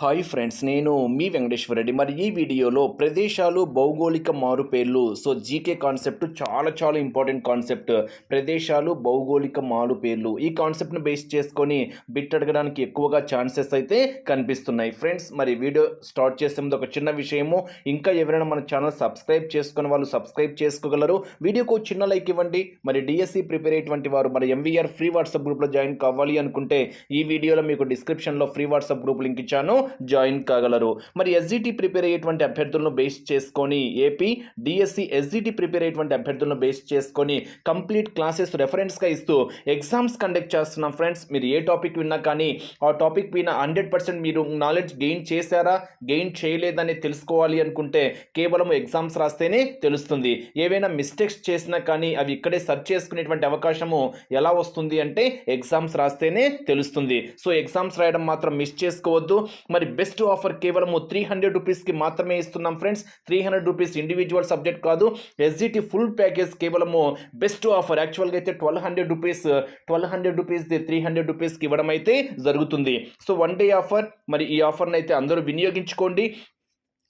Hi friends నేను మీ వెంకటేశ్వర రెడ్డి. మరి ఈ వీడియోలో ప్రదేశాలు భౌగోళిక మారుపేర్లు సో జీకే కాన్సెప్ట్ చాలా చాలా ఇంపార్టెంట్ కాన్సెప్ట్. ప్రదేశాలు భౌగోళిక మారుపేర్లు ఈ కాన్సెప్ట్ను బేస్ చేసుకొని బిట్ అడగడానికి ఎక్కువగా ఛాన్సెస్ అయితే కనిపిస్తున్నాయి. ఫ్రెండ్స్ మరి వీడియో స్టార్ట్ చేసే ముందు ఒక చిన్న విషయము. ఇంకా ఎవరైనా మన ఛానల్ సబ్స్క్రైబ్ చేసుకుని వాళ్ళు సబ్స్క్రైబ్ చేసుకోగలరు. వీడియోకు ఒక చిన్న లైక్ ఇవ్వండి. మరి డిఎస్సి ప్రిపేర్ అయ్యేటువంటి వారు మరి M V R free WhatsApp గ్రూప్లో జాయిన్ కావాలి అనుకుంటే ఈ వీడియోలో మీకు డిస్క్రిప్షన్లో ఫ్రీ వాట్సాప్ గ్రూప్ లింక్ ఇచ్చాను. జాయిన్ కాగలరు. మరి ఎస్జిటి ప్రిపేర్ అయ్యేటువంటి అభ్యర్థులను బేస్ చేసుకొని ఏపీ డిఎస్సి ఎస్జిటి ప్రిపేర్ అయ్యేటువంటి అభ్యర్థులను బేస్ చేసుకొని కంప్లీట్ క్లాసెస్ రెఫరెన్స్గా ఇస్తూ ఎగ్జామ్స్ కండక్ట్ చేస్తున్నాం ఫ్రెండ్స్ మీరు ఏ టాపిక్ విన్నా కానీ ఆ టాపిక్ పైన హండ్రెడ్ పర్సెంట్ మీరు నాలెడ్జ్ గెయిన్ చేశారా గెయిన్ చేయలేదని తెలుసుకోవాలి అనుకుంటే కేవలం ఎగ్జామ్స్ రాస్తేనే తెలుస్తుంది. ఏవైనా మిస్టేక్స్ చేసినా కానీ అవి ఇక్కడే సర్చ్ చేసుకునేటువంటి అవకాశము ఎలా వస్తుంది అంటే ఎగ్జామ్స్ రాస్తేనే తెలుస్తుంది. సో ఎగ్జామ్స్ రాయడం మాత్రం మిస్ చేసుకోవద్దు. మరి మరి బెస్ట్ ఆఫర్ కేవలం త్రీ హండ్రెడ్ రూపీస్కి మాత్రమే ఇస్తున్నాం friends. Three hundred rupees individual subject కాదు. S G T full package కేవలము బెస్ట్ ఆఫర్ యాక్చువల్గా అయితే twelve hundred rupees twelve hundred రూపీస్ది three hundred రూపీస్కి ఇవ్వడం అయితే జరుగుతుంది. సో వన్ డే ఆఫర్ మరి ఈ ఆఫర్ని అయితే అందరూ వినియోగించుకోండి.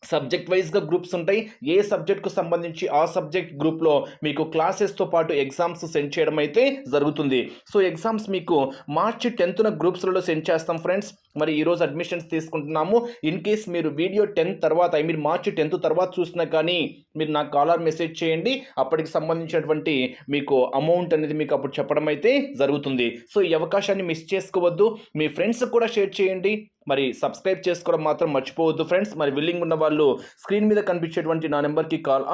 సబ్జెక్ట్ వైజ్గా గ్రూప్స్ ఉంటాయి. ఏ సబ్జెక్ట్కు సంబంధించి ఆ సబ్జెక్ట్ గ్రూప్లో మీకు క్లాసెస్తో పాటు ఎగ్జామ్స్ సెండ్ చేయడం అయితే జరుగుతుంది. సో ఎగ్జామ్స్ మీకు మార్చి టెన్త్న గ్రూప్స్లలో సెండ్ చేస్తాం ఫ్రెండ్స్. మరి ఈరోజు అడ్మిషన్స్ తీసుకుంటున్నాము. ఇన్ కేస్ మీరు వీడియో టెన్త్ తర్వాత ఐ మీన్ మార్చి టెన్త్ తర్వాత చూసినా కానీ మీరు నాకు కాలర్ మెసేజ్ చేయండి. అప్పటికి సంబంధించినటువంటి మీకు అమౌంట్ అనేది మీకు అప్పుడు చెప్పడం అయితే జరుగుతుంది. సో ఈ అవకాశాన్ని మిస్ చేసుకోవద్దు. మీ ఫ్రెండ్స్ కూడా షేర్ చేయండి. మరి సబ్స్క్రైబ్ చేసుకోవడం మాత్రం మర్చిపోవద్దు ఫ్రెండ్స్ మరి విల్లింగ్ ఉన్న వాళ్ళు స్క్రీన్ మీద కనిపించేటువంటి నా నెంబర్కి కాల్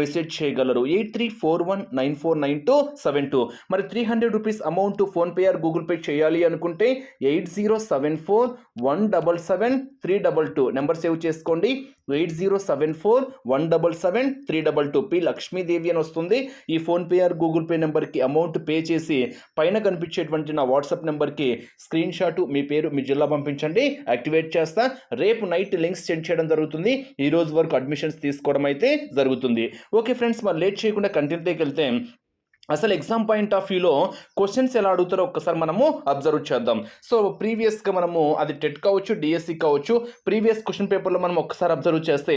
మెసేజ్ చేయగలరు. Eight three four one nine four nine two seven two. మరి three hundred rupees amount PhonePe or Google Pay చేయాలి అనుకుంటే eight zero seven four one double seven three double two. Number save చేసుకోండి. Eight zero seven four one double seven three double two. P Lakshmidevi అని వస్తుంది. ఈ PhonePe or Google Pay నెంబర్కి amount pay చేసి పైన కనిపించేటువంటి నా వాట్సాప్ నెంబర్కి స్క్రీన్ షాట్ మీ పేరు మీ జిల్లా పంపించండి. యాక్టివేట్ చేస్తా. రేపు నైట్ లింక్స్ సెండ్ చేయడం జరుగుతుంది. ఈ రోజు వరకు అడ్మిషన్స్ తీసుకోవడం అయితే జరుగుతుంది. ఓకే ఫ్రెండ్స్ మరి లేట్ చేయకుండా కంటెంట్లోకి వెళ్తే అసలు ఎగ్జామ్ పాయింట్ ఆఫ్ వ్యూలో క్వశ్చన్స్ ఎలా అడుగుతారో ఒక్కసారి మనము అబ్జర్వ్ చేద్దాం. సో ప్రీవియస్గా మనము అది టెట్ కావచ్చు డిఎస్సి కావచ్చు ప్రీవియస్ క్వశ్చన్ పేపర్లో మనం ఒక్కసారి అబ్జర్వ్ చేస్తే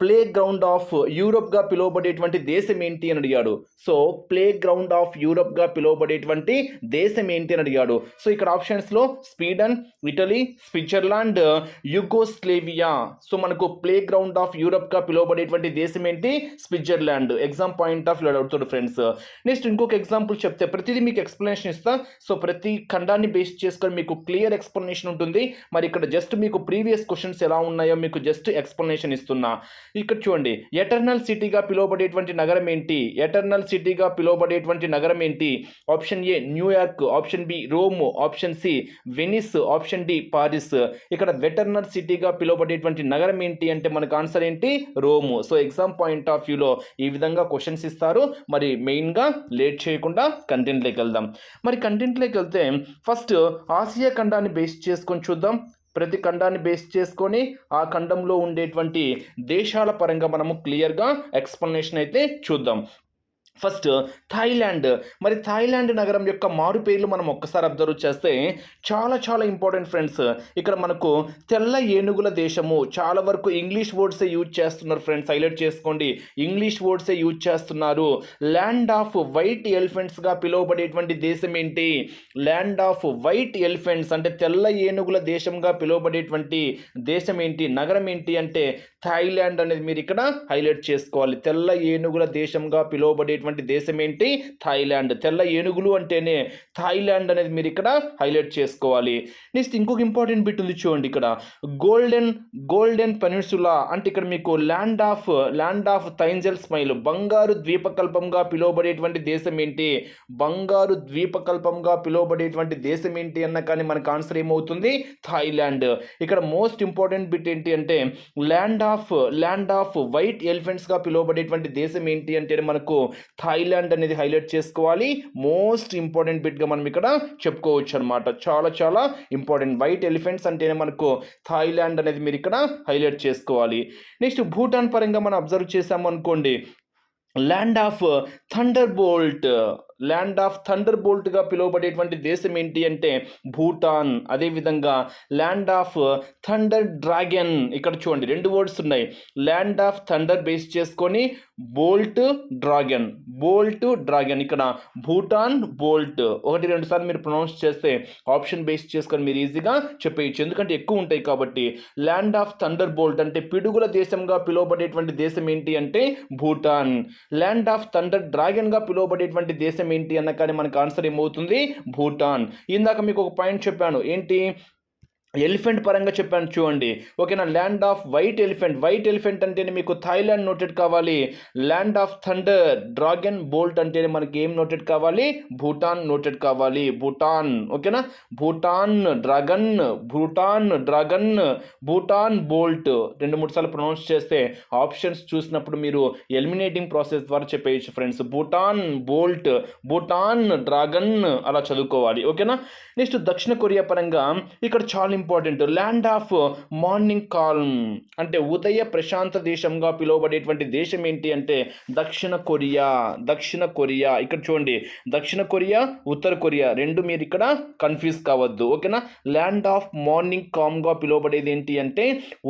ప్లే గ్రౌండ్ ఆఫ్ యూరోప్గా పిలువబడేటువంటి దేశం ఏంటి అని అడిగాడు. సో ప్లే గ్రౌండ్ ఆఫ్ యూరోప్గా పిలువబడేటువంటి దేశం ఏంటి అని అడిగాడు. సో ఇక్కడ ఆప్షన్స్లో Sweden Italy Switzerland Yugoslavia so మనకు ప్లే గ్రౌండ్ ఆఫ్ యూరోప్గా పిలువబడేటువంటి దేశం ఏంటి? Switzerland exam point of view అడుగుతాడు ఫ్రెండ్స్ నెక్స్ట్ ఇంకొక ఎగ్జాంపుల్ చెప్తే ప్రతిదీ మీకు ఎక్స్ప్లెనేషన్ ఇస్తా. సో ప్రతి ఖండాన్ని బేస్ చేసుకొని మీకు క్లియర్ ఎక్స్ప్లెనేషన్ ఉంటుంది. మరి ఇక్కడ జస్ట్ మీకు ప్రీవియస్ క్వశ్చన్స్ ఎలా ఉన్నాయో మీకు జస్ట్ ఎక్స్ప్లెనేషన్ ఇస్తున్నా. ఇక్కడ చూడండి ఎటర్నల్ సిటీగా పిలువబడేటువంటి నగరం ఏంటి? ఎటర్నల్ సిటీగా పిలువబడేటువంటి నగరం ఏంటి? Option A New York option B Rome option C Venice option D Paris ఇక్కడ వెటర్నల్ సిటీగా పిలువబడేటువంటి నగరం ఏంటి అంటే మనకు ఆన్సర్ ఏంటి? Rome so exam point of వ్యూలో ఈ విధంగా క్వశ్చన్స్ ఇస్తారు. మరి మెయిన్గా లేట్ చేయకుండా కంటెంట్లోకి వెళ్దాం. మరి కంటెంట్లోకి వెళ్తే ఫస్ట్ ఆసియా ఖండాన్ని బేస్ చేసుకొని చూద్దాం. ప్రతి ఖండాన్ని బేస్ చేసుకొని ఆ ఖండంలో ఉండేటువంటి దేశాల పరంగా మనము క్లియర్గా ఎక్స్ప్లెనేషన్ అయితే చూద్దాం. First Thailand. మరి థాయిలాండ్ నగరం యొక్క మారు పేర్లు మనం ఒక్కసారి అబ్జర్వ్ చేస్తే చాలా చాలా ఇంపార్టెంట్ ఫ్రెండ్స్. ఇక్కడ మనకు తెల్ల ఏనుగుల దేశము. చాలా వరకు ఇంగ్లీష్ వర్డ్సే యూజ్ చేస్తున్నారు ఫ్రెండ్స్? హైలైట్ చేసుకోండి. ఇంగ్లీష్ వర్డ్సే యూజ్ చేస్తున్నారు? ల్యాండ్ ఆఫ్ వైట్ ఎలిఫెంట్స్గా పిలువబడేటువంటి దేశం ఏంటి? ల్యాండ్ ఆఫ్ వైట్ ఎలిఫెంట్స్ అంటే తెల్ల ఏనుగుల దేశంగా పిలువబడేటువంటి దేశం ఏంటి? నగరం ఏంటి? అంటే థాయిలాండ్ అనేది మీరు ఇక్కడ హైలైట్ చేసుకోవాలి. తెల్ల ఏనుగుల దేశంగా పిలువబడేటువంటి దేశం ఏంటి? థాయిలాండ్. తెల్ల ఏనుగులు అంటేనే థాయిలాండ్ అనేది మీరు ఇక్కడ హైలైట్ చేసుకోవాలి. నెక్స్ట్ ఇంకొక ఇంపార్టెంట్ బిట్ ఉంది చూడండి ఇక్కడ. గోల్డెన్ గోల్డెన్ పెనిన్సులా అంటే ఇక్కడ మీకు ల్యాండ్ ఆఫ్ ల్యాండ్ ఆఫ్ థైంజల్ స్మైల్. బంగారు ద్వీపకల్పంగా పిలువబడేటువంటి దేశం ఏంటి? బంగారు ద్వీపకల్పంగా పిలువబడేటువంటి దేశం ఏంటి అన్న కానీ మనకు ఆన్సర్ ఏమవుతుంది? థాయిలాండ్. ఇక్కడ మోస్ట్ ఇంపార్టెంట్ బిట్ ఏంటి అంటే land of land of white ఎలిఫెంట్స్గా పిలువబడేటువంటి దేశం ఏంటి అంటే మనకు థాయిలాండ్ అనేది హైలైట్ చేసుకోవాలి. మోస్ట్ ఇంపార్టెంట్ బిట్గా మనం ఇక్కడ చెప్పుకోవచ్చు అనమాట చాలా చాలా ఇంపార్టెంట్. వైట్ ఎలిఫెంట్స్ అంటేనే మనకు థాయిలాండ్ అనేది మీరు ఇక్కడ హైలైట్ చేసుకోవాలి. నెక్స్ట్ భూటాన్ పరంగా మనం అబ్జర్వ్ చేసాము అనుకోండి land of thunderbolt land of thunder బోల్ట్గా పిలువబడేటువంటి దేశం ఏంటి అంటే భూటాన్. అదేవిధంగా ల్యాండ్ ఆఫ్ థండర్ డ్రాగన్. ఇక్కడ చూడండి రెండు వర్డ్స్ ఉన్నాయి. ల్యాండ్ ఆఫ్ థండర్ బేస్ చేసుకొని బోల్ట్ డ్రాగన్. Bolt dragon. ఇక్కడ భూటాన్ బోల్ట్. ఒకటి రెండు సార్లు మీరు ప్రొనౌన్స్ చేస్తే ఆప్షన్ బేస్ చేసుకొని మీరు ఈజీగా చెప్పేయచ్చు. ఎందుకంటే ఎక్కువ ఉంటాయి కాబట్టి. ల్యాండ్ ఆఫ్ థండర్ బోల్ట్ అంటే పిడుగుల దేశంగా పిలువబడేటువంటి దేశం ఏంటి అంటే భూటాన్. ల్యాండ్ ఆఫ్ థండర్ డ్రాగన్గా పిలువబడేటువంటి దేశం ఏంటి అన్న కానీ మనకు ఆన్సర్ ఏమవుతుంది? భూటాన్. ఇందాక మీకు ఒక పాయింట్ చెప్పాను. ఏంటి? ఎలిఫెంట్ పరంగా చెప్పాను చూడండి. ఓకేనా? Land of white elephant white elephant అంటేనే మీకు థాయిలాండ్ నోటెడ్ కావాలి. Land of thunder dragon bolt అంటేనే మనకి ఏం నోటెడ్ కావాలి? భూటాన్ నోటెడ్ కావాలి. భూటాన్ ఓకేనా? Bhutan dragon Bhutan dragon Bhutan bolt రెండు మూడు సార్లు ప్రొనౌన్స్ చేస్తే ఆప్షన్స్ చూసినప్పుడు మీరు ఎలిమినేటింగ్ ప్రాసెస్ ద్వారా చెప్పేయచ్చు friends Bhutan bolt Bhutan dragon అలా చదువుకోవాలి. ఓకేనా? నెక్స్ట్ దక్షిణ కొరియా పరంగా ఇక్కడ చాలా important. Land of morning calm అంటే ఉదయ ప్రశాంత దేశంగా పిలువబడేటువంటి దేశం ఏంటి అంటే దక్షిణ కొరియా దక్షిణ కొరియా. ఇక్కడ చూడండి దక్షిణ కొరియా ఉత్తర కొరియా రెండు మీరు ఇక్కడ కన్ఫ్యూజ్ కావద్దు ఓకేనా? ల్యాండ్ ఆఫ్ మార్నింగ్ కామ్గా పిలువబడేది ఏంటి అంటే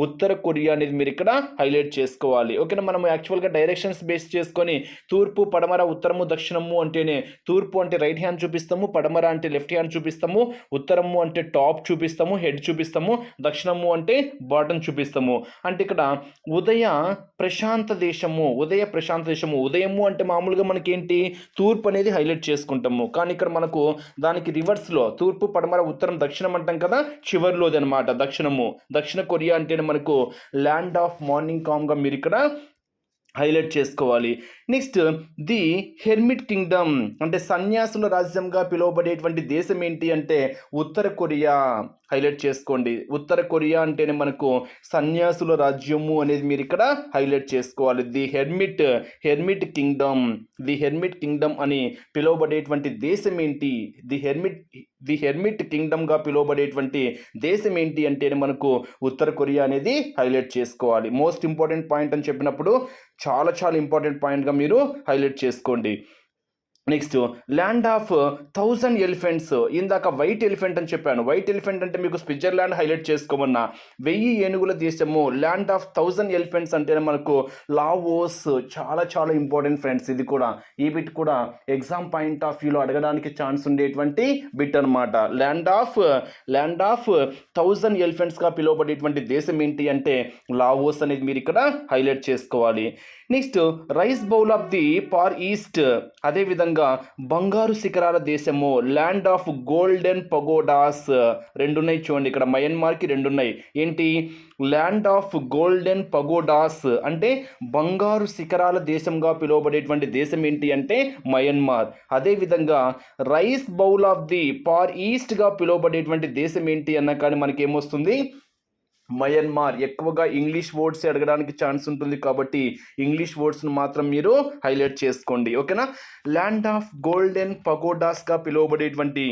ఉత్తర కొరియా అనేది మీరు ఇక్కడ హైలైట్ చేసుకోవాలి ఓకేనా? మనం యాక్చువల్గా డైరెక్షన్స్ బేస్ చేసుకొని తూర్పు పడమర ఉత్తరము దక్షిణము అంటేనే తూర్పు అంటే రైట్ హ్యాండ్ చూపిస్తాము పడమర అంటే లెఫ్ట్ హ్యాండ్ చూపిస్తాము ఉత్తరము అంటే టాప్ చూపిస్తాము హెడ్ చూపిస్తాము. దక్షిణము అంటే బాటమ్ చూపిస్తాము. అంటే ఇక్కడ ఉదయ ప్రశాంత దేశము ఉదయ ప్రశాంత దేశము. ఉదయము అంటే మామూలుగా మనకి ఏంటి తూర్పు అనేది హైలైట్ చేసుకుంటాము. కానీ ఇక్కడ మనకు దానికి రివర్స్లో తూర్పు పడమర ఉత్తరం దక్షిణం అంటాం కదా చివరిలోది అనమాట దక్షిణము. దక్షిణ కొరియా అంటేనే మనకు ల్యాండ్ ఆఫ్ మార్నింగ్ కామ్గా మీరు ఇక్కడ హైలైట్ చేసుకోవాలి. నెక్స్ట్ ది హెర్మిట్ కింగ్డమ్ అంటే సన్యాసుల రాజ్యంగా పిలువబడేటువంటి దేశం ఏంటి అంటే ఉత్తర కొరియా. హైలైట్ చేసుకోండి. ఉత్తర కొరియా అంటేనే మనకు సన్యాసుల రాజ్యము అనేది మీరు ఇక్కడ హైలైట్ చేసుకోవాలి. The hermit hermit kingdom. The hermit kingdom అని పిలువబడేటువంటి దేశం ఏంటి? ది హెర్మిట్ ది హెర్మిట్ కింగ్డమ్గా పిలువబడేటువంటి దేశం ఏంటి అంటే మనకు ఉత్తర కొరియా అనేది హైలైట్ చేసుకోవాలి. మోస్ట్ ఇంపార్టెంట్ పాయింట్ అని చెప్పినప్పుడు చాలా చాలా ఇంపార్టెంట్ పాయింట్గా మీరు హైలైట్ చేసుకోండి. Next land of thousand elephants ఇందాక వైట్ ఎలిఫెంట్ అని చెప్పాను. వైట్ ఎలిఫెంట్ అంటే మీకు స్విట్జర్లాండ్ హైలైట్ చేసుకోమన్నా. వెయ్యి ఏనుగుల దేశము ల్యాండ్ ఆఫ్ థౌజండ్ ఎలిఫెంట్స్ అంటే మనకు లావోస్ చాలా చాలా ఇంపార్టెంట్ ఫ్రెండ్స్ ఇది కూడా ఈ బిట్ కూడా ఎగ్జామ్ పాయింట్ ఆఫ్ వ్యూలో అడగడానికి ఛాన్స్ ఉండేటువంటి బిట్ అనమాట land of land of thousand ఎలిఫెంట్స్గా పిలువబడేటువంటి దేశం ఏంటి అంటే లావోస్ అనేది మీరు ఇక్కడ హైలైట్ చేసుకోవాలి. Next rice bowl of the far east అదేవిధంగా బంగారు శిఖరాల దేశము ల్యాండ్ ఆఫ్ గోల్డెన్ పగోడాస్ రెండు ఉన్నాయి చూడండి. ఇక్కడ మయన్మార్కి రెండు ఉన్నాయి ఏంటి? ల్యాండ్ ఆఫ్ గోల్డెన్ పగోడాస్ అంటే బంగారు శిఖరాల దేశంగా పిలువబడేటువంటి దేశం ఏంటి అంటే మయన్మార్ అదేవిధంగా రైస్ బౌల్ ఆఫ్ ది పార్ ఈస్ట్గా పిలువబడేటువంటి దేశం ఏంటి అన్న కానీ మనకి ఏమొస్తుంది మయన్మార్. ఎక్కువగా ఇంగ్లీష్ వర్డ్స్ అడగడానికి ఛాన్స్ ఉంటుంది కాబట్టి ఇంగ్లీష్ వర్డ్స్ను మాత్రం మీరు హైలైట్ చేసుకోండి. ఓకేనా? ల్యాండ్ ఆఫ్ గోల్డెన్ పగోడాస్గా పిలువబడేటువంటి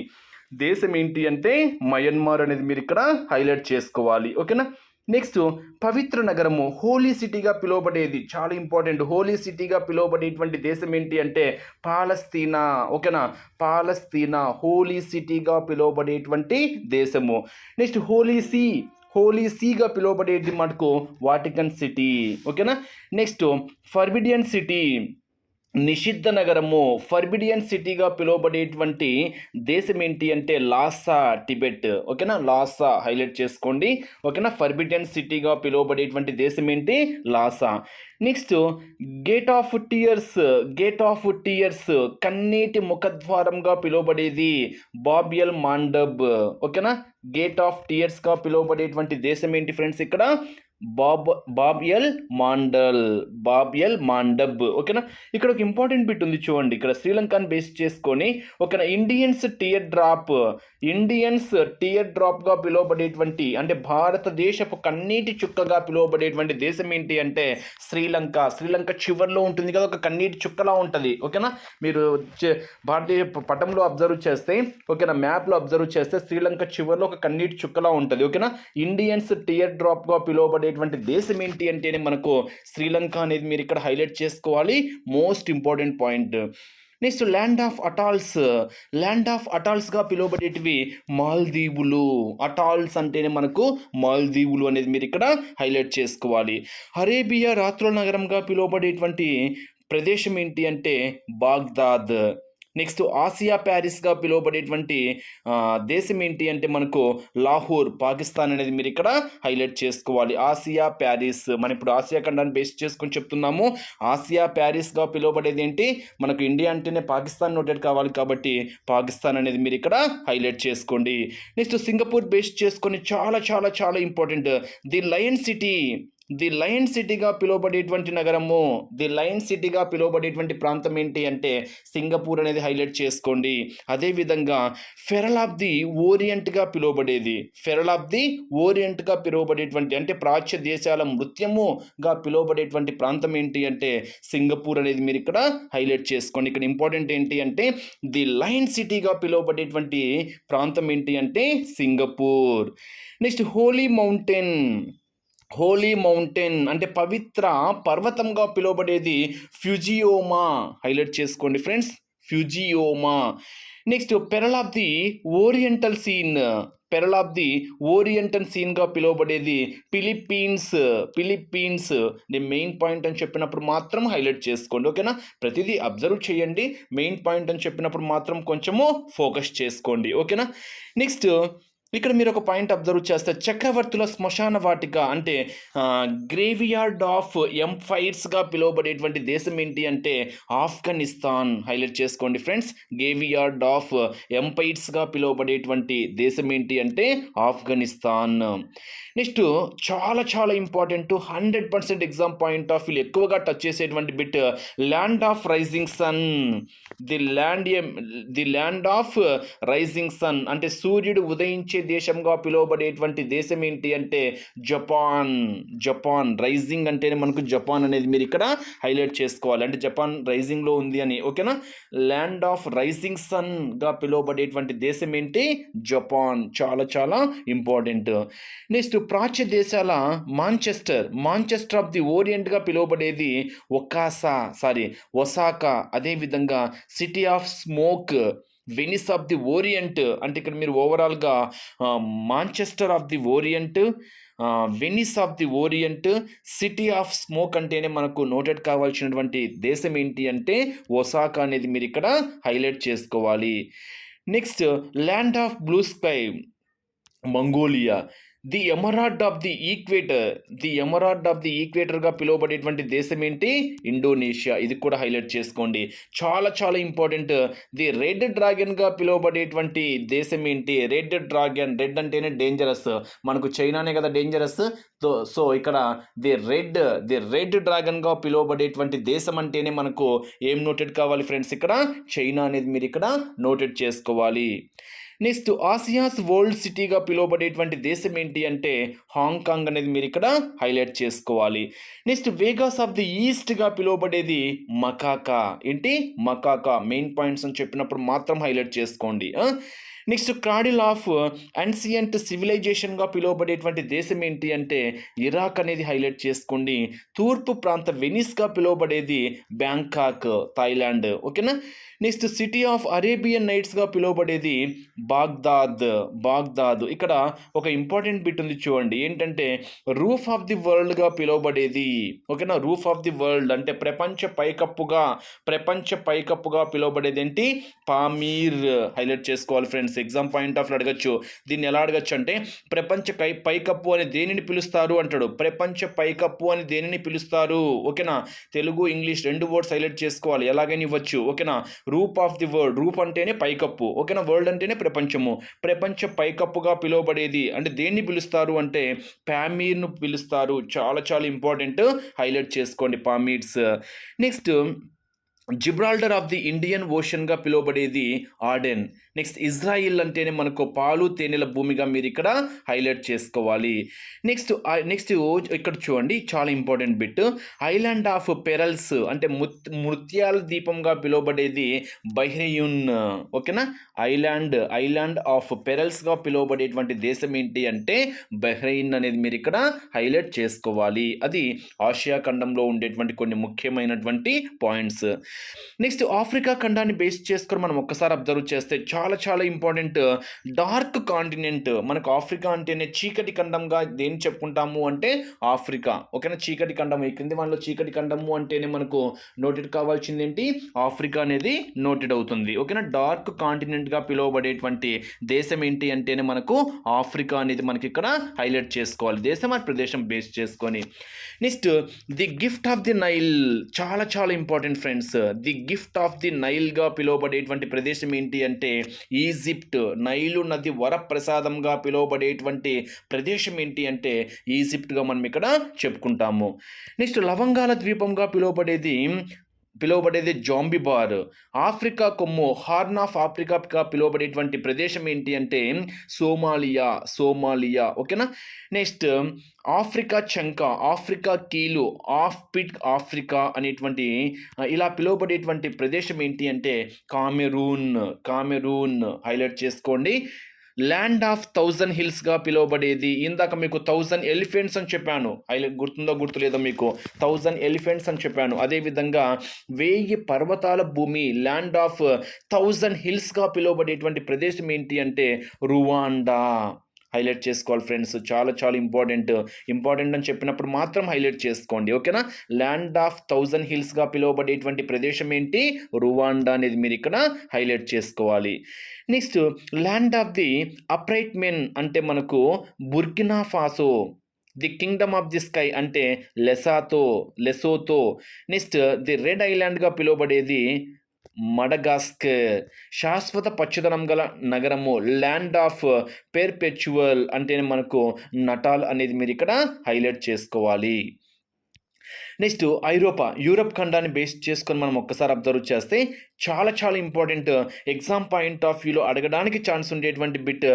దేశం ఏంటి అంటే మయన్మార్ అనేది మీరు ఇక్కడ హైలైట్ చేసుకోవాలి. ఓకేనా? నెక్స్ట్ పవిత్ర నగరము హోలీ సిటీగా పిలువబడేది. చాలా ఇంపార్టెంట్. హోలీ సిటీగా పిలువబడేటువంటి దేశం ఏంటి అంటే పాలస్తీనా. ఓకేనా? పాలస్తీనా హోలీ సిటీగా పిలువబడేటువంటి దేశము. Next holy see. హోలీ సీగా పిలువబడేది మటుకు వాటికన్ సిటీ. ఓకేనా? Next forbidden city. నిషిద్ధ నగరము ఫర్బిడియన్ సిటీగా పిలువబడేటువంటి దేశం ఏంటి అంటే లాసా టిబెట్. ఓకేనా? లాసా హైలైట్ చేసుకోండి. ఓకేనా? ఫర్బిడియన్ సిటీగా పిలువబడేటువంటి దేశం ఏంటి Lhasa. Next gate of tears. Gate of tears కన్నీటి ముఖద్వారంగా పిలువబడేది బాబియల్ మాండబ్. ఓకేనా? గేట్ ఆఫ్ టియర్స్గా పిలువబడేటువంటి దేశం ఏంటి ఫ్రెండ్స్ ఇక్కడ? బాబ్ బాబ్యల్ మాండల్ బాబ్యల్ మాండబ్. ఓకేనా? ఇక్కడ ఒక ఇంపార్టెంట్ బిట్ ఉంది చూడండి. ఇక్కడ శ్రీలంకను బేస్ చేసుకొని ఒక Indians tear drop. Indians tear డ్రాప్గా పిలువబడేటువంటి అంటే భారతదేశపు కన్నీటి చుక్కగా పిలువబడేటువంటి దేశం ఏంటి అంటే శ్రీలంక. శ్రీలంక చివర్లో ఉంటుంది కదా ఒక కన్నీటి చుక్కలా ఉంటుంది. ఓకేనా? మీరు చే- భారతీయ పటంలో అబ్జర్వ్ చేస్తే ఓకేనా మ్యాప్లో అబ్జర్వ్ చేస్తే శ్రీలంక చివర్లో ఒక కన్నీటి చుక్కలా ఉంటుంది. ఓకేనా? ఇండియన్స్ టియర్ డ్రాప్గా పిలువబడే ఉండేటువంటి దేశం ఏంటి అంటేనే మనకు శ్రీలంక అనేది మీరు ఇక్కడ హైలైట్ చేసుకోవాలి. Most important point. Next land of atolls. Land of అటాల్స్గా పిలువబడేటివి మాల్దీవులు. అటాల్స్ అంటేనే మనకు మాల్దీవులు అనేది మీరు ఇక్కడ హైలైట్ చేసుకోవాలి. అరేబియా రాత్రుల నగరంగా పిలువబడేటువంటి ప్రదేశం ఏంటి అంటే బాగ్దాద్. నెక్స్ట్ ఆసియా ప్యారిస్గా పిలువబడేటువంటి దేశం ఏంటి అంటే మనకు లాహోర్ పాకిస్తాన్ అనేది మీరు ఇక్కడ హైలైట్ చేసుకోవాలి. ఆసియా ప్యారిస్ మనం ఇప్పుడు ఆసియా ఖండాన్ని బేస్ చేసుకొని చెప్తున్నాము. ఆసియా ప్యారిస్గా పిలువబడేది ఏంటి? మనకు ఇండియా అంటేనే పాకిస్తాన్ నోటెడ్ కావాలి కాబట్టి పాకిస్తాన్ అనేది మీరు ఇక్కడ హైలైట్ చేసుకోండి. నెక్స్ట్ సింగపూర్ బేస్ చేసుకొని చాలా చాలా చాలా important. The lion city. The lion సిటీగా పిలువబడేటువంటి నగరము ది లయన్ సిటీగా పిలువబడేటువంటి ప్రాంతం ఏంటి అంటే సింగపూర్ అనేది హైలైట్ చేసుకోండి. అదేవిధంగా ఫెరల్ ఆఫ్ ది ఓరియంట్గా పిలువబడేది. ఫెరల్ ఆఫ్ ది ఓరియంట్గా పిలువబడేటువంటి అంటే ప్రాచ్య దేశాల నృత్యముగా పిలువబడేటువంటి ప్రాంతం ఏంటి అంటే సింగపూర్ అనేది మీరు ఇక్కడ హైలైట్ చేసుకోండి. ఇక్కడ ఇంపార్టెంట్ ఏంటి అంటే ది లయన్ సిటీగా పిలువబడేటువంటి ప్రాంతం ఏంటి అంటే Singapore. Next holy mountain. Holy mountain అంటే పవిత్ర పర్వతంగా పిలువబడేది ఫ్యూజియోమా. హైలైట్ చేసుకోండి friends Fujiyama. Next pearl of the oriental seas. Pearl of the oriental సీన్గా పిలువబడేది ఫిలిప్పీన్స్ ఫిలిప్పీన్స్. నేను మెయిన్ పాయింట్ అని చెప్పినప్పుడు మాత్రం హైలైట్ చేసుకోండి ఓకేనా? ప్రతిదీ అబ్జర్వ్ చేయండి మెయిన్ పాయింట్ అని చెప్పినప్పుడు మాత్రం కొంచెము ఫోకస్ చేసుకోండి ఓకేనా? నెక్స్ట్ ఇక్కడ మీరు ఒక పాయింట్ అబ్జర్వ్ చేస్తే చక్రవర్తుల శ్మశాన వాటిక అంటే గ్రేవియార్డ్ ఆఫ్ ఎంఫైర్స్గా పిలువబడేటువంటి దేశం ఏంటి అంటే ఆఫ్ఘనిస్తాన్. హైలైట్ చేసుకోండి ఫ్రెండ్స్. గ్రేవియార్డ్ ఆఫ్ ఎంపైర్స్గా పిలువబడేటువంటి దేశం ఏంటి అంటే ఆఫ్ఘనిస్తాన్. నెక్స్ట్ చాలా చాలా important hundred percent exam point of view ఎక్కువగా టచ్ చేసేటువంటి bit land of rising sun. The land the land of rising sun అంటే సూర్యుడు ఉదయించే దేశంగా పిలువబడేటువంటి దేశం ఏంటి అంటే జపాన్. జపాన్ రైజింగ్ అంటేనే మనకు జపాన్ అనేది మీరు ఇక్కడ హైలైట్ చేసుకోవాలి. అంటే జపాన్ రైజింగ్లో ఉంది అని. ఓకేనా? ల్యాండ్ ఆఫ్ రైజింగ్ సన్గా పిలువబడేటువంటి దేశం ఏంటి జపాన్. చాలా చాలా ఇంపార్టెంట్. నెక్స్ట్ ప్రాచ్య దేశాల మాంచెస్టర్. మాంచెస్టర్ ఆఫ్ ది ఓరియంట్గా పిలువబడేది ఒకాసా సారీ ఒసాకా. అదేవిధంగా city of smoke. Venice of the orient అంటే ఇక్కడ మీరు ఓవరాల్గా Manchester of the orient Venice of the orient city of smoke అంటేనే మనకు నోటెడ్ కావాల్సినటువంటి దేశం ఏంటి అంటే ఒసాకా అనేది మీరు ఇక్కడ హైలైట్ చేసుకోవాలి. Next land of blue sky Mongolia the emerald of the equator. The emerald of the ఈక్వేటర్గా పిలువబడేటువంటి దేశం ఏంటి ఇండోనేషియా. ఇది కూడా హైలైట్ చేసుకోండి. చాలా చాలా ఇంపార్టెంట్. ది రెడ్ డ్రాగన్గా పిలువబడేటువంటి దేశం ఏంటి రెడ్ డ్రాగన్. రెడ్ అంటేనే డేంజరస్ మనకు చైనానే కదా డేంజరస్ సో ఇక్కడ ది రెడ్ ది రెడ్ డ్రాగన్గా పిలువబడేటువంటి దేశం అంటేనే మనకు ఏం నోటెడ్ కావాలి ఫ్రెండ్స్ ఇక్కడ? చైనా అనేది మీరు ఇక్కడ నోటెడ్ చేసుకోవాలి. నెక్స్ట్ ఆసియాస్ వరల్డ్ సిటీగా పిలువబడేటువంటి దేశం ఏంటి అంటే హాంకాంగ్ అనేది మీరు ఇక్కడ హైలైట్ చేసుకోవాలి. నెక్స్ట్ వేగాస్ ఆఫ్ ది ఈస్ట్గా పిలువబడేది మకాకా. ఏంటి? మకాకా. మెయిన్ పాయింట్స్ అని చెప్పినప్పుడు మాత్రం హైలైట్ చేసుకోండి. నెక్స్ట్ క్రాడిల్ ఆఫ్ అన్సియంట్ సివిలైజేషన్గా పిలువబడేటువంటి దేశం ఏంటి అంటే ఇరాక్ అనేది హైలైట్ చేసుకోండి. తూర్పు ప్రాంత వెనిస్గా పిలువబడేది బ్యాంకాక్ థాయిలాండ్. ఓకేనా? నెక్స్ట్ సిటీ ఆఫ్ అరేబియన్ నైట్స్గా పిలువబడేది బాగ్దాద్ బాగ్దాద్. ఇక్కడ ఒక ఇంపార్టెంట్ బిట్ ఉంది చూడండి. ఏంటంటే రూఫ్ ఆఫ్ ది వరల్డ్గా పిలువబడేది. ఓకేనా? రూఫ్ ఆఫ్ ది వరల్డ్ అంటే ప్రపంచ పైకప్పుగా ప్రపంచ పైకప్పుగా పిలువబడేది ఏంటి? పామీర్. హైలైట్ చేసుకోవాలి ఫ్రెండ్స్. ఎగ్జామ్ పాయింట్ ఆఫ్ అడగచ్చు. దీన్ని ఎలా అడగచ్చు అంటే ప్రపంచ కై పైకప్పు అని దేనిని పిలుస్తారు అంటాడు. ప్రపంచ పైకప్పు అని దేనిని పిలుస్తారు? ఓకేనా? తెలుగు ఇంగ్లీష్ రెండు వర్డ్స్ హైలైట్ చేసుకోవాలి. ఎలాగైనా ఇవ్వచ్చు. ఓకేనా? Roof of the world roof అంటేనే పైకప్పు ఓకేనా? వరల్డ్ అంటేనే ప్రపంచము. ప్రపంచ పైకప్పుగా పిలువబడేది. అంటే దేన్ని పిలుస్తారు అంటే పామీర్ను పిలుస్తారు. చాలా చాలా ఇంపార్టెంట్ హైలైట్ చేసుకోండి Pamirs. Next Gibraltar of the Indian ఓషన్గా పిలువబడేది ఆడెన్. నెక్స్ట్ ఇజ్రాయిల్ అంటేనే మనకు పాలు తేనెల భూమిగా మీరు ఇక్కడ హైలైట్ చేసుకోవాలి. నెక్స్ట్ నెక్స్ట్ ఇక్కడ చూడండి చాలా important bit. Island of pearls అంటే ముత్ మృత్యాల దీపంగా పిలువబడేది బహ్రెయున్. ఓకేనా? ఐలాండ్ ఐలాండ్ ఆఫ్ పెరల్స్గా పిలువబడేటువంటి దేశం ఏంటి అంటే బహ్రెయిన్ అనేది మీరు ఇక్కడ హైలైట్ చేసుకోవాలి. అది ఆసియా ఖండంలో ఉండేటువంటి కొన్ని ముఖ్యమైనటువంటి పాయింట్స్. నెక్స్ట్ ఆఫ్రికా ఖండాన్ని బేస్ చేసుకొని మనం ఒక్కసారి అబ్జర్వ్ చేస్తే చాలా చాలా ఇంపార్టెంట్ uh, డార్క్ కాంటినెంట్. మనకు ఆఫ్రికా అంటేనే చీకటి ఖండంగా దేని చెప్పుకుంటాము అంటే ఆఫ్రికా. ఓకేనా? చీకటి ఖండం ఈ క్రింది మనలో చీకటి ఖండము అంటేనే మనకు నోటెడ్ కావాల్సింది ఏంటి? ఆఫ్రికా అనేది నోటెడ్ అవుతుంది. ఓకేనా? డార్క్ కాంటినెంట్గా పిలువబడేటువంటి దేశం ఏంటి అంటేనే మనకు ఆఫ్రికా అనేది మనకి ఇక్కడ హైలైట్ చేసుకోవాలి. దేశం ఆ ప్రదేశం బేస్ చేసుకొని. Next the gift of the Nile. చాలా చాలా important friends. The gift of the నైల్గా పిలువబడేటువంటి ప్రదేశం ఏంటి అంటే ఈజిప్ట్. నైలు నది వరప్రసాదంగా పిలువబడేటువంటి ప్రదేశం ఏంటి అంటే ఈజిప్ట్గా మనం ఇక్కడ చెప్పుకుంటాము. నెక్స్ట్ లవంగాల ద్వీపంగా పిలువబడేది పిలువబడేది జాంబిబార్ ఆఫ్రికా కొమ్ము హార్న్ ఆఫ్ ఆఫ్రికాగా పిలువబడేటువంటి ప్రదేశం ఏంటి అంటే సోమాలియా సోమాలియా. ఓకేనా? నెక్స్ట్ ఆఫ్రికా చంక ఆఫ్రికా కీలు ఆఫ్ పిట్ ఆఫ్రికా అనేటువంటి ఇలా పిలువబడేటువంటి ప్రదేశం ఏంటి అంటే కామెరూన్ కామెరూన్. హైలైట్ చేసుకోండి. ల్యాండ్ ఆఫ్ థౌజండ్ హిల్స్గా పిలువబడేది. ఇందాక మీకు థౌజండ్ ఎలిఫెంట్స్ అని చెప్పాను. హైలైట్ గుర్తుందో గుర్తులేదో మీకు? థౌజండ్ ఎలిఫెంట్స్ అని చెప్పాను. అదేవిధంగా వెయ్యి పర్వతాల భూమి ల్యాండ్ ఆఫ్ థౌజండ్ హిల్స్గా పిలువబడేటువంటి ప్రదేశం ఏంటి అంటే రువాండా. హైలైట్ చేసుకోవాలి ఫ్రెండ్స్. చాలా చాలా ఇంపార్టెంట్. ఇంపార్టెంట్ అని చెప్పినప్పుడు మాత్రం హైలైట్ చేసుకోండి. ఓకేనా? ల్యాండ్ ఆఫ్ థౌజండ్ హిల్స్గా పిలువబడేటువంటి ప్రదేశం ఏంటి? రువాండా అనేది మీరు ఇక్కడ హైలైట్ చేసుకోవాలి. Next land of the upright men అంటే మనకు Burkina Faso the kingdom of the sky అంటే Lesotho Lesotho. Next the red ఐలాండ్గా పిలువబడేది మడగాస్కర్ శాశ్వత పచ్చదనం గల నగరము ల్యాండ్ ఆఫ్ పెర్పెచువల్ అంటే మనకు నటాల్ అనేది మీరు ఇక్కడ హైలైట్ చేసుకోవాలి. నెక్స్ట్ ఐరోపా యూరప్ ఖండాన్ని బేస్ చేసుకొని మనం ఒక్కసారి అబ్జర్వ్ చేస్తే చాలా చాలా ఇంపార్టెంట్ ఎగ్జామ్ పాయింట్ ఆఫ్ వ్యూలో అడగడానికి ఛాన్స్ ఉండేటువంటి bit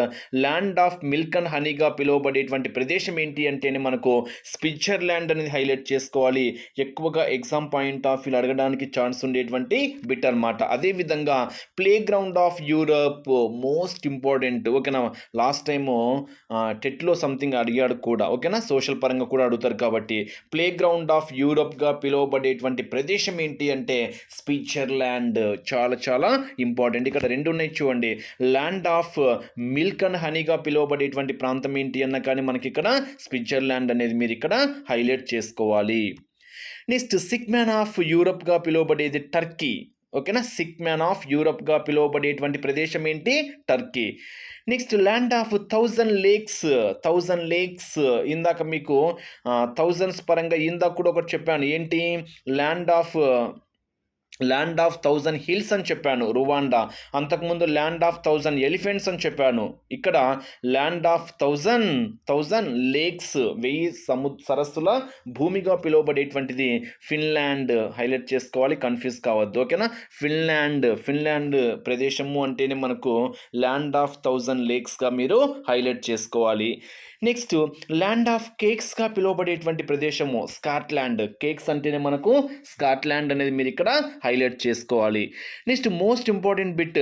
land of milk and హనీగా పిలువబడేటువంటి ప్రదేశం ఏంటి అంటేనే మనకు స్విట్జర్లాండ్ అనేది హైలైట్ చేసుకోవాలి. ఎక్కువగా ఎగ్జామ్ పాయింట్ ఆఫ్ వ్యూలో అడగడానికి ఛాన్స్ ఉండేటువంటి బిట్ అనమాట అదేవిధంగా playground of Europe most important ఓకేనా? లాస్ట్ టైము టెట్లో సంథింగ్ అడిగాడు కూడా. ఓకేనా? సోషల్ పరంగా కూడా అడుగుతారు కాబట్టి. ప్లే గ్రౌండ్ ఆఫ్ యూరప్గా పిలువబడేటువంటి ప్రదేశం ఏంటి అంటే స్విట్జర్లాండ్ చాలా చాలా ఇంపార్టెంట్ ఇక్కడ రెండు ఉన్నాయి చూడండి. ల్యాండ్ ఆఫ్ మిల్క్ అండ్ హనీగా పిలువబడేటువంటి ప్రాంతం ఏంటి అన్న కానీ మనకి ఇక్కడ స్విట్జర్లాండ్ అనేది మీరు ఇక్కడ హైలైట్ చేసుకోవాలి. నెక్స్ట్ సిక్ మ్యాన్ ఆఫ్ యూరప్గా పిలువబడేది టర్కీ ఓకేనా? సిక్ మ్యాన్ ఆఫ్ యూరప్గా పిలువబడేటువంటి ప్రదేశం ఏంటి? Turkey next land of thousand lakes thousand lakes ఇందాక మీకు థౌజండ్స్ పరంగా ఇందాక కూడా ఒకటి చెప్పాను. ఏంటి? Land of land of thousand hills అని చెప్పాను రువాండా. అంతకుముందు ల్యాండ్ ఆఫ్ థౌజండ్ ఎలిఫెంట్స్ అని చెప్పాను. ఇక్కడ land of thousand thousand lakes వెయ్యి సము సరస్సుల భూమిగా పిలువబడేటువంటిది. ఫిన్లాండ్ హైలైట్ చేసుకోవాలి కన్ఫ్యూజ్ కావద్దు ఓకేనా? ఫిన్లాండ్ ఫిన్లాండ్ ప్రదేశము అంటేనే మనకు ల్యాండ్ ఆఫ్ థౌజండ్ లేక్స్గా మీరు హైలైట్ చేసుకోవాలి. నెక్స్ట్ ల్యాండ్ ఆఫ్ కేక్స్గా పిలువబడేటువంటి ప్రదేశము స్కాట్లాండ్. కేక్స్ అంటేనే మనకు స్కాట్లాండ్ అనేది మీరు ఇక్కడ హైలైట్ చేసుకోవాలి. Next most important bit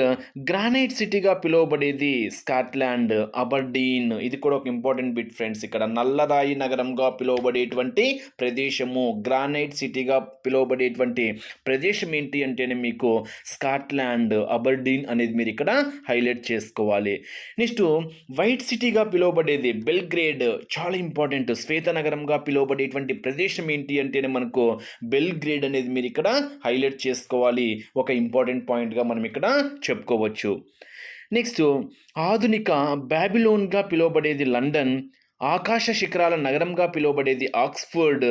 granite సిటీగా పిలువబడేది స్కాట్లాండ్ అబర్డీన్. ఇది కూడా ఒక ఇంపార్టెంట్ బిట్ ఫ్రెండ్స్ ఇక్కడ. నల్లరాయి నగరంగా పిలువబడేటువంటి ప్రదేశము గ్రానైట్ సిటీగా పిలువబడేటువంటి ప్రదేశం ఏంటి అంటేనే మీకు స్కాట్లాండ్ అబర్డీన్ అనేది మీరు ఇక్కడ హైలైట్ చేసుకోవాలి. నెక్స్ట్ వైట్ సిటీగా పిలువబడేది బెల్గ్రేడ్ చాలా ఇంపార్టెంట్. శ్వేత నగరంగా పిలువబడేటువంటి ప్రదేశం ఏంటి అంటేనే మనకు బెల్గ్రేడ్ అనేది మీరు ఇక్కడ హైలైట్ చేసుకోవాలి. ఒక ఇంపార్టెంట్ పాయింట్గా మనం ఇక్కడ చెప్పుకోవచ్చు. నెక్స్ట్ ఆధునిక బ్యాబిలోన్గా పిలువబడేది లండన్. ఆకాశ శిఖరాల నగరంగా పిలువబడేది ఆక్స్ఫర్డ్.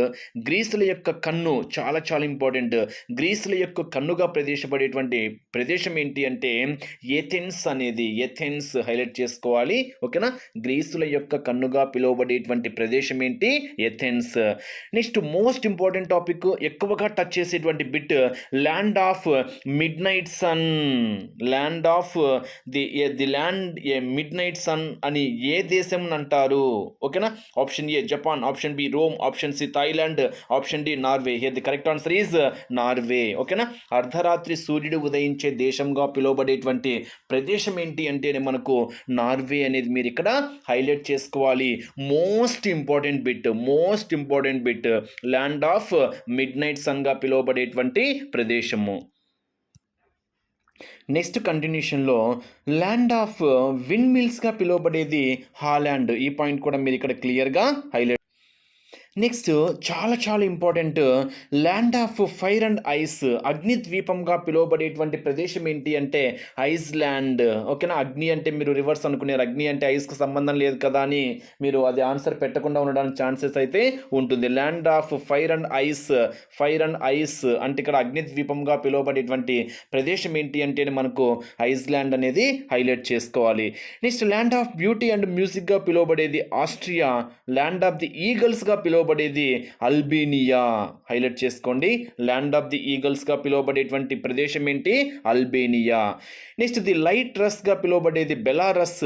గ్రీసుల యొక్క కన్ను చాలా చాలా ఇంపార్టెంట్. గ్రీసుల యొక్క కన్నుగా ప్రదేశపడేటువంటి ప్రదేశం ఏంటి అంటే ఎథెన్స్ అనేది ఎథెన్స్ హైలైట్ చేసుకోవాలి ఓకేనా? గ్రీసుల యొక్క కన్నుగా పిలువబడేటువంటి ప్రదేశం ఏంటి? Athens next most important topic ఎక్కువగా టచ్ చేసేటువంటి bit land of midnight sun. Land of the the land a midnight sun అని ఏ దేశం అంటారు? ఓకేనా? Option A Japan option B Rome option C Thailand option D Norway. Here the correct answer is Norway. ఓకేనా? అర్ధరాత్రి సూర్యుడు ఉదయించే దేశంగా పిలువబడేటువంటి ప్రదేశం ఏంటి అంటేనే మనకు నార్వే అనేది మీరు ఇక్కడ హైలైట్ చేసుకోవాలి. Most important bit most important bit land of midnight సన్గా పిలువబడేటువంటి ప్రదేశము. నెక్స్ట్ కంటిన్యూషన్లో ల్యాండ్ ఆఫ్ విండ్ మిల్స్గా పిలువబడేది హాలాండ్ ఈ పాయింట్ కూడా మీరు ఇక్కడ క్లియర్గా హైలైట్ నెక్స్ట్ చాలా చాలా important land of fire and ice అగ్ని ద్వీపంగా పిలువబడేటువంటి ప్రదేశం ఏంటి అంటే ఐస్లాండ్. ఓకేనా? అగ్ని అంటే మీరు రివర్స్ అనుకునేరు అగ్ని అంటే ఐస్కి సంబంధం లేదు కదా అని మీరు అది ఆన్సర్ పెట్టకుండా ఉండడానికి ఛాన్సెస్ అయితే ఉంటుంది. Land of fire and ice fire and ice అంటే ఇక్కడ అగ్ని ద్వీపంగా పిలువబడేటువంటి ప్రదేశం ఏంటి అంటే మనకు ఐస్లాండ్ అనేది హైలైట్ చేసుకోవాలి. Next land of beauty and మ్యూజిక్గా పిలువబడేది ఆస్ట్రియా. ల్యాండ్ ఆఫ్ ది ఈగల్స్గా పిలువబడేది అల్బీనియా. హైలైట్ చేసుకోండి. ల్యాండ్ ఆఫ్ ది ఈగల్స్గా పిలువబడేటువంటి ప్రదేశం ఏంటి? అల్బేనియా. నెక్స్ట్ ది లైట్ రస్గా పిలువబడేది బెలారస్.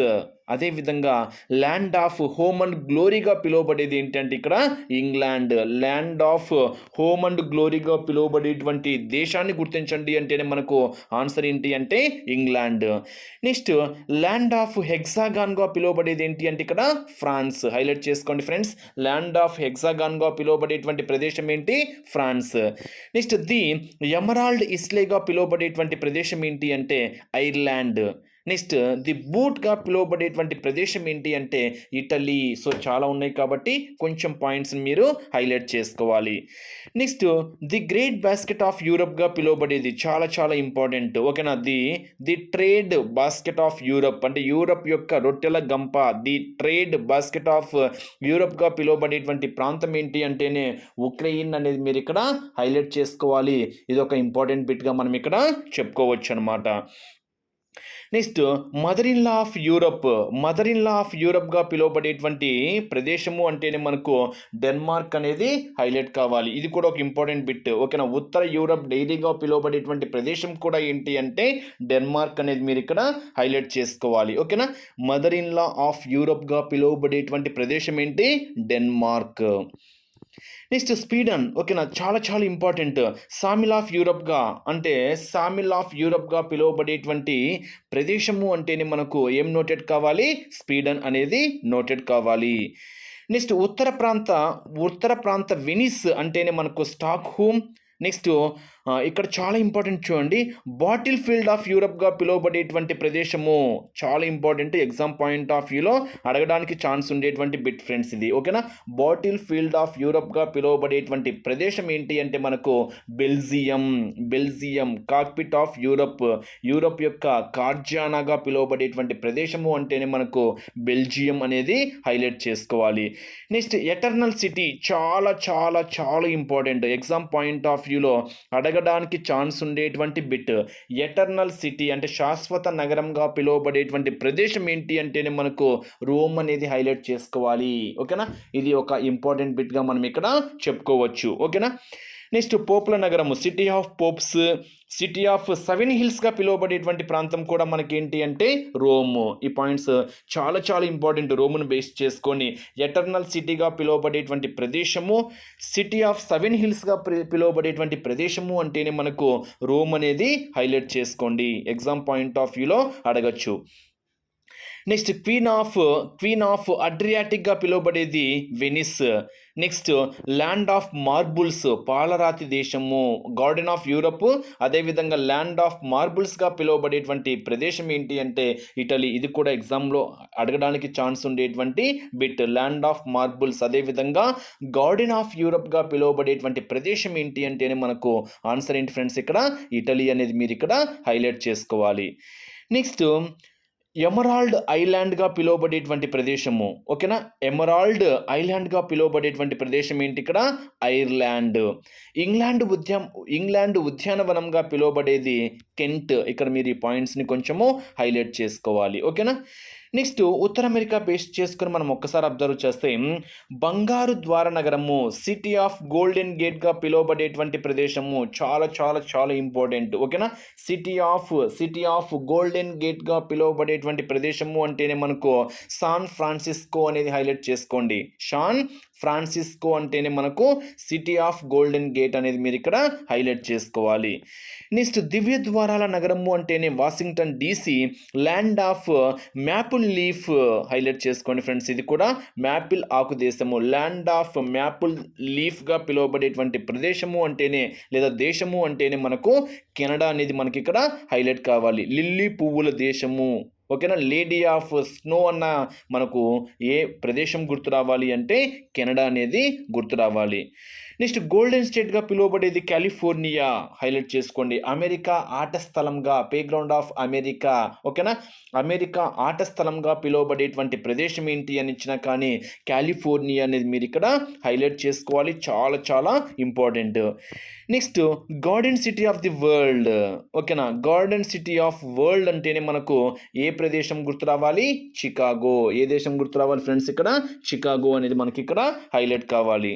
అదేవిధంగా ల్యాండ్ ఆఫ్ హోమ్ అండ్ గ్లోరీగా పిలువబడేది ఏంటంటే ఇక్కడ England land of home and గ్లోరీగా పిలువబడేటువంటి దేశాన్ని గుర్తించండి అంటేనే మనకు ఆన్సర్ ఏంటి అంటే ఇంగ్లాండ్ నెక్స్ట్ ల్యాండ్ ఆఫ్ హెక్సాగాన్గా పిలువబడేది ఏంటి అంటే ఇక్కడ ఫ్రాన్స్ హైలైట్ చేసుకోండి ఫ్రెండ్స్ ల్యాండ్ ఆఫ్ హెక్సాగాన్గా పిలువబడేటువంటి ప్రదేశం ఏంటి? ఫ్రాన్స్ నెక్స్ట్ ది ఎమరాల్డ్ ఇస్లేగా పిలువబడేటువంటి ప్రదేశం ఏంటి అంటే ఐర్లాండ్ నెక్స్ట్ ది బూట్గా పిలువబడేటువంటి ప్రదేశం ఏంటి అంటే ఇటలీ. సో చాలా ఉన్నాయి కాబట్టి కొంచెం పాయింట్స్ని మీరు హైలైట్ చేసుకోవాలి. Next the great basket of యూరప్గా పిలువబడేది చాలా చాలా ఇంపార్టెంట్ ఓకేనా? The the bread basket of Europe అంటే యూరప్ యొక్క రొట్టెల గంప. ది ట్రేడ్ బాస్కెట్ ఆఫ్ యూరప్గా పిలువబడేటువంటి ప్రాంతం ఏంటి అంటేనే ఉక్రెయిన్ అనేది మీరు ఇక్కడ హైలైట్ చేసుకోవాలి. ఇది ఒక ఇంపార్టెంట్ బిట్గా మనం ఇక్కడ చెప్పుకోవచ్చు అనమాట next mother in law of Europe mother in law of యూరప్గా పిలువబడేటువంటి ప్రదేశము అంటేనే మనకు డెన్మార్క్ అనేది హైలైట్ కావాలి. ఇది కూడా ఒక ఇంపార్టెంట్ బిట్ ఓకేనా? ఉత్తర యూరప్ డైరీగా పిలువబడేటువంటి ప్రదేశం కూడా ఏంటి అంటే డెన్మార్క్ అనేది మీరు ఇక్కడ హైలైట్ చేసుకోవాలి. ఓకేనా? మదర్ ఇన్ లా ఆఫ్ యూరప్గా పిలువబడేటువంటి ప్రదేశం ఏంటి? డెన్మార్క్ నెక్స్ట్ స్పీడన్ ఓకేనా చాలా చాలా ఇంపార్టెంట్. సామిల్ ఆఫ్ యూరప్గా అంటే సామిల్ ఆఫ్ యూరప్గా పిలువబడేటువంటి ప్రదేశము అంటేనే మనకు ఏం నోటెడ్ కావాలి? స్పీడన్ అనేది నోటెడ్ కావాలి. నెక్స్ట్ ఉత్తర ప్రాంత ఉత్తర ప్రాంత వెనిస్ అంటేనే మనకు స్టాక్ హోమ్ నెక్స్ట్ ఇక్కడ చాలా ఇంపార్టెంట్ చూడండి. బాటిల్ ఫీల్డ్ ఆఫ్ యూరప్గా పిలువబడేటువంటి ప్రదేశము చాలా ఇంపార్టెంట్ ఎగ్జామ్ పాయింట్ ఆఫ్ వ్యూలో అడగడానికి ఛాన్స్ ఉండేటువంటి బిట్ ఫ్రెండ్స్ ఇది. ఓకేనా బాటిల్ ఫీల్డ్ ఆఫ్ యూరప్గా పిలువబడేటువంటి ప్రదేశం ఏంటి అంటే మనకు Belgium Belgium cockpit of Europe Europe యొక్క కార్జానాగా పిలువబడేటువంటి ప్రదేశము అంటేనే మనకు బెల్జియం అనేది హైలైట్ చేసుకోవాలి. నెక్స్ట్ ఎటర్నల్ సిటీ చాలా చాలా చాలా ఇంపార్టెంట్ ఎగ్జామ్ పాయింట్ ఆఫ్ వ్యూలో అడగ అడగడానికి ఛాన్స్ ఉండేటువంటి బిట్. ఎటర్నల్ సిటీ అంటే శాశ్వత నగరంగా పిలువబడేటువంటి ప్రదేశం ఏంటి అంటేనే మనకు రోమ్ అనేది హైలైట్ చేసుకోవాలి. ఓకేనా? ఇది ఒక ఇంపార్టెంట్ బిట్గా మనం ఇక్కడ చెప్పుకోవచ్చు. ఓకేనా? నెక్స్ట్ పోపుల నగరము city of popes city of seven హిల్స్గా పిలువబడేటువంటి ప్రాంతం కూడా మనకి ఏంటి అంటే రోమ్. ఈ పాయింట్స్ చాలా చాలా ఇంపార్టెంట్ రోమును బేస్ చేసుకొని ఎటర్నల్ సిటీగా పిలువబడేటువంటి ప్రదేశము సిటీ ఆఫ్ సెవెన్ హిల్స్గా పిలువబడేటువంటి ప్రదేశము అంటేనే మనకు రోమ్ అనేది హైలైట్ చేసుకోండి. ఎగ్జామ్ పాయింట్ ఆఫ్ వ్యూలో అడగచ్చు. Next queen of queen of అడ్రియాటిక్గా పిలువబడేది Venice next land of marbles పాలరాతి దేశము గార్డెన్ ఆఫ్ యూరప్ అదేవిధంగా ల్యాండ్ ఆఫ్ మార్బుల్స్గా పిలువబడేటువంటి ప్రదేశం ఏంటి అంటే ఇటలీ ఇది కూడా ఎగ్జామ్లో అడగడానికి ఛాన్స్ ఉండేటువంటి బిట్ ల్యాండ్ ఆఫ్ మార్బుల్స్ అదేవిధంగా గార్డెన్ ఆఫ్ యూరప్గా పిలువబడేటువంటి ప్రదేశం ఏంటి అంటేనే మనకు ఆన్సర్ ఏంటి ఫ్రెండ్స్ ఇక్కడ ఇటలీ అనేది మీరు ఇక్కడ హైలైట్ చేసుకోవాలి. నెక్స్ట్ ఎమరాల్డ్ ఐలాండ్గా పిలువబడేటువంటి ప్రదేశము ఓకేనా? ఎమరాల్డ్ ఐలాండ్గా పిలువబడేటువంటి ప్రదేశం ఏంటి ఇక్కడ? ఐర్లాండ్. ఇంగ్లాండ్ ఉద్యా ఇంగ్లాండ్ ఉద్యానవనంగా పిలువబడేది కెంట్. ఇక్కడ మీరు ఈ పాయింట్స్ని కొంచెము హైలైట్ చేసుకోవాలి ఓకేనా? నెక్స్ట్ ఉత్తర అమెరికా బేస్ చేసుకుని మనం ఒక్కసారి అబ్జర్వ్ చేస్తే బంగారు ద్వార నగరము సిటీ ఆఫ్ గోల్డెన్ గేట్గా పిలువబడేటువంటి ప్రదేశము చాలా చాలా చాలా ఇంపార్టెంట్ ఓకేనా city of city of golden గేట్గా పిలువబడేటువంటి ప్రదేశము అంటేనే మనకు సాన్ ఫ్రాన్సిస్కో అనేది హైలైట్ చేసుకోండి. షాన్ ఫ్రాన్సిస్కో అంటేనే మనకు సిటీ ఆఫ్ గోల్డెన్ గేట్ అనేది మీరు ఇక్కడ హైలైట్ చేసుకోవాలి. నెక్స్ట్ దివ్య ద్వారాల నగరము అంటేనే Washington DC. Land of maple leaf highlight చేసుకోండి ఫ్రెండ్స్. ఇది కూడా మ్యాపిల్ ఆకు దేశము ల్యాండ్ ఆఫ్ మ్యాపుల్ లీఫ్గా పిలువబడేటువంటి ప్రదేశము అంటేనే లేదా దేశము అంటేనే మనకు కెనడా అనేది మనకి ఇక్కడ హైలైట్ కావాలి. లిల్లీ పువ్వుల దేశము. ఓకేనా? లేడీ ఆఫ్ స్నో అన్న మనకు ఏ ప్రదేశం గుర్తు రావాలి అంటే కెనడా అనేది గుర్తు రావాలి. నెక్స్ట్ గోల్డెన్ స్టేట్గా పిలువబడేది కాలిఫోర్నియా. హైలైట్ చేసుకోండి. అమెరికా ఆట స్థలంగా ప్లేగ్రౌండ్ ఆఫ్ అమెరికా. ఓకేనా? అమెరికా ఆట స్థలంగా పిలువబడేటువంటి ప్రదేశం ఏంటి అని ఇచ్చినా కానీ కాలిఫోర్నియా అనేది మీరు ఇక్కడ హైలైట్ చేసుకోవాలి. చాలా చాలా important. Next garden city of the world. ఓకేనా? గార్డెన్ సిటీ ఆఫ్ వరల్డ్ అంటేనే మనకు ఏ ప్రదేశం గుర్తు రావాలి? చికాగో. ఏ దేశం గుర్తు రావాలి ఫ్రెండ్స్ ఇక్కడ? చికాగో అనేది మనకి ఇక్కడ హైలైట్ కావాలి.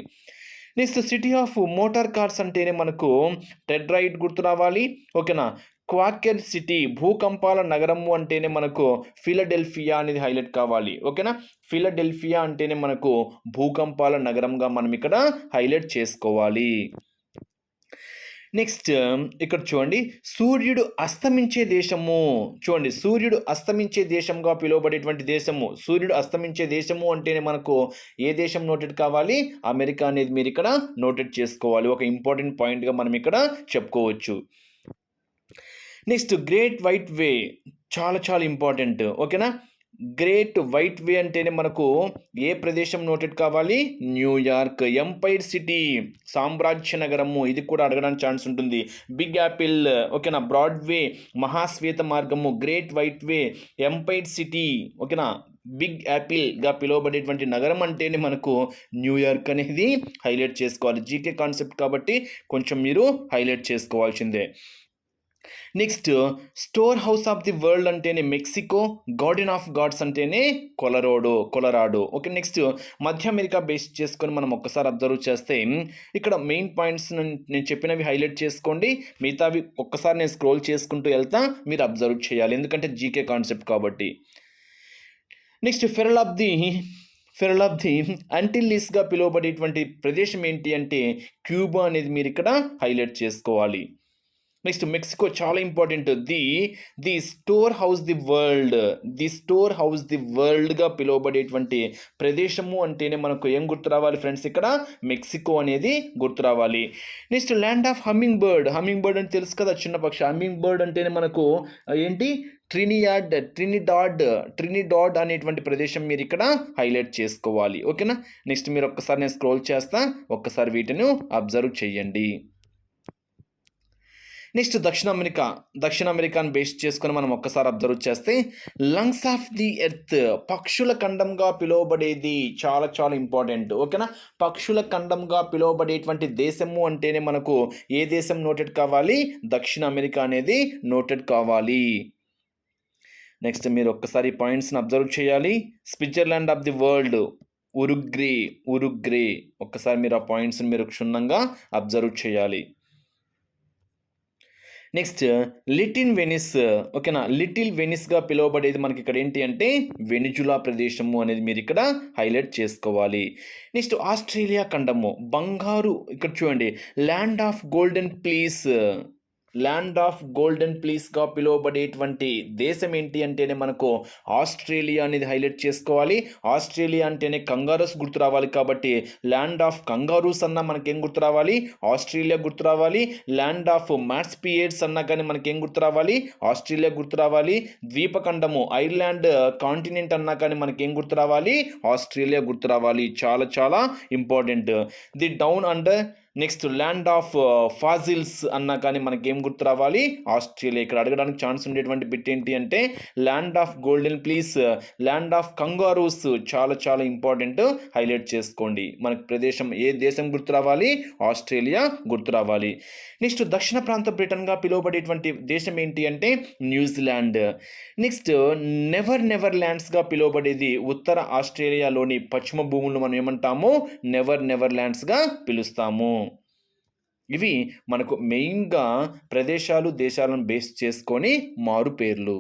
Next city of motor cars అంటేనే మనకు టెడ్ రైట్ గుర్తు రావాలి. ఓకేనా? క్వాకెర్ సిటీ భూకంపాల నగరము అంటేనే మనకు ఫిలడెల్ఫియా అనేది హైలైట్ కావాలి. ఓకేనా? ఫిలడెల్ఫియా అంటేనే మనకు భూకంపాల నగరంగా మనం ఇక్కడ హైలైట్ చేసుకోవాలి. నెక్స్ట్ um, ఇక్కడ చూడండి. సూర్యుడు అస్తమించే దేశము. చూడండి సూర్యుడు అస్తమించే దేశంగా పిలువబడేటువంటి దేశము. సూర్యుడు అస్తమించే దేశము అంటేనే మనకు ఏ దేశం నోటెడ్ కావాలి? అమెరికా అనేది మీరు ఇక్కడ నోటెడ్ చేసుకోవాలి. ఒక ఇంపార్టెంట్ పాయింట్గా మనం ఇక్కడ చెప్పుకోవచ్చు. నెక్స్ట్ గ్రేట్ వైట్ వే చాలా చాలా ఇంపార్టెంట్. ఓకేనా? గ్రేట్ వైట్ వే అంటేనే మనకు ఏ ప్రదేశం నోటెడ్ కావాలి? న్యూయార్క్ ఎంపైర్ సిటీ సామ్రాజ్య నగరము. ఇది కూడా అడగడానికి ఛాన్స్ ఉంటుంది. బిగ్ యాపిల్ ఓకేనా? బ్రాడ్వే మహాశ్వేత మార్గము. Great white way empire city ఓకేనా? బిగ్ యాపిల్గా పిలువబడేటువంటి నగరం అంటేనే మనకు న్యూయార్క్ అనేది హైలైట్ చేసుకోవాలి. జీకే కాన్సెప్ట్ కాబట్టి కొంచెం మీరు హైలైట్ చేసుకోవాల్సిందే. Next store house of the world అంటేనే మెక్సికో గార్డెన్ ఆఫ్ గాడ్స్ అంటేనే కొలరోడో కొలరాడో ఓకే నెక్స్ట్ మధ్య అమెరికా బేస్ చేసుకొని మనం ఒక్కసారి అబ్జర్వ్ చేస్తే ఇక్కడ మెయిన్ పాయింట్స్ నేను చెప్పినవి హైలైట్ చేసుకోండి. మిగతావి ఒక్కసారి నేను స్క్రోల్ చేసుకుంటూ వెళ్తా మీరు అబ్జర్వ్ చేయాలి. ఎందుకంటే జీకే కాన్సెప్ట్ కాబట్టి. Next pearl of the pearl of the అంటిల్లీస్గా పిలువబడేటువంటి ప్రదేశం ఏంటి అంటే క్యూబా అనేది మీరు ఇక్కడ హైలైట్ చేసుకోవాలి. నెక్స్ట్ మెక్సికో చాలా important the the store house the world the store house the వరల్డ్గా పిలువబడేటువంటి ప్రదేశము అంటేనే మనకు ఏం గుర్తు రావాలి ఫ్రెండ్స్ ఇక్కడ మెక్సికో అనేది గుర్తు రావాలి. Next land of hummingbird hummingbird అని తెలుసు కదా చిన్న పక్షి. హమ్మింగ్ బర్డ్ అంటేనే మనకు ఏంటి? ట్రినియాడ్ ట్రినిడాడ్ ట్రినిడాడ్ అనేటువంటి ప్రదేశం మీరు ఇక్కడ హైలైట్ చేసుకోవాలి. ఓకేనా నెక్స్ట్ మీరు ఒక్కసారి నేను స్క్రోల్ చేస్తా. ఒక్కసారి వీటిని అబ్జర్వ్ చేయండి. నెక్స్ట్ దక్షిణ అమెరికా దక్షిణ అమెరికాను బేస్ చేసుకొని మనం ఒక్కసారి అబ్జర్వ్ చేస్తే లంగ్స్ ఆఫ్ ది ఎర్త్ పక్షుల ఖండంగా పిలువబడేది చాలా చాలా ఇంపార్టెంట్. ఓకేనా? పక్షుల ఖండంగా పిలువబడేటువంటి దేశము అంటేనే మనకు ఏ దేశం నోటెడ్ కావాలి? దక్షిణ అమెరికా అనేది నోటెడ్ కావాలి. నెక్స్ట్ మీరు ఒక్కసారి పాయింట్స్ని అబ్జర్వ్ చేయాలి. Switzerland of the world Uruguay Uruguay ఒక్కసారి మీరు ఆ పాయింట్స్ని మీరు క్షుణ్ణంగా అబ్జర్వ్ చేయాలి. నెక్స్ట్ లిటిల్ వెనిస్ ఓకేనా లిటిల్ వెనిస్గా పిలువబడేది మనకి ఇక్కడ ఏంటి అంటే వెనిజులా ప్రదేశము అనేది మీరు ఇక్కడ హైలైట్ చేసుకోవాలి. నెక్స్ట్ ఆస్ట్రేలియా ఖండము. బంగారు ఇక్కడ చూడండి. Land of golden fleece land of golden ప్లీస్గా పిలువబడేటువంటి దేశం ఏంటి అంటేనే మనకు ఆస్ట్రేలియా అనేది హైలైట్ చేసుకోవాలి. ఆస్ట్రేలియా అంటేనే కంగారూస్ గుర్తు రావాలి కాబట్టి ల్యాండ్ ఆఫ్ కంగారూస్ అన్న మనకేం గుర్తు రావాలి? ఆస్ట్రేలియా గుర్తు రావాలి. ల్యాండ్ ఆఫ్ మ్యాట్స్పియేట్స్ అన్నా కానీ మనకేం గుర్తు రావాలి? ఆస్ట్రేలియా గుర్తు రావాలి. ద్వీపఖండము ఐర్లాండ్ కాంటినెంట్ అన్నా కానీ మనకేం గుర్తు రావాలి? ఆస్ట్రేలియా గుర్తు రావాలి. చాలా చాలా important. The down under next land of fossils అన్నా కానీ మనకి ఏం గుర్తు రావాలి? ఆస్ట్రేలియా. ఇక్కడ అడగడానికి ఛాన్స్ ఉండేటువంటి బిట్ ఏంటి అంటే land of golden fleece land of kangaroos చాలా చాలా ఇంపార్టెంట్ హైలైట్ చేసుకోండి. మనకి ప్రదేశం ఏ దేశం గుర్తు రావాలి? ఆస్ట్రేలియా గుర్తు రావాలి. నెక్స్ట్ దక్షిణ ప్రాంత బ్రిటన్గా పిలువబడేటువంటి దేశం ఏంటి అంటే New Zealand. Next never never ల్యాండ్స్గా పిలువబడేది ఉత్తర ఆస్ట్రేలియాలోని పశ్చిమ భూములను మనం ఏమంటాము? నెవర్ నెవర్ ల్యాండ్స్గా పిలుస్తాము. ఇవి మనకు మెయిన్గా ప్రదేశాలు దేశాలను బేస్ చేసుకొని మారు పేర్లు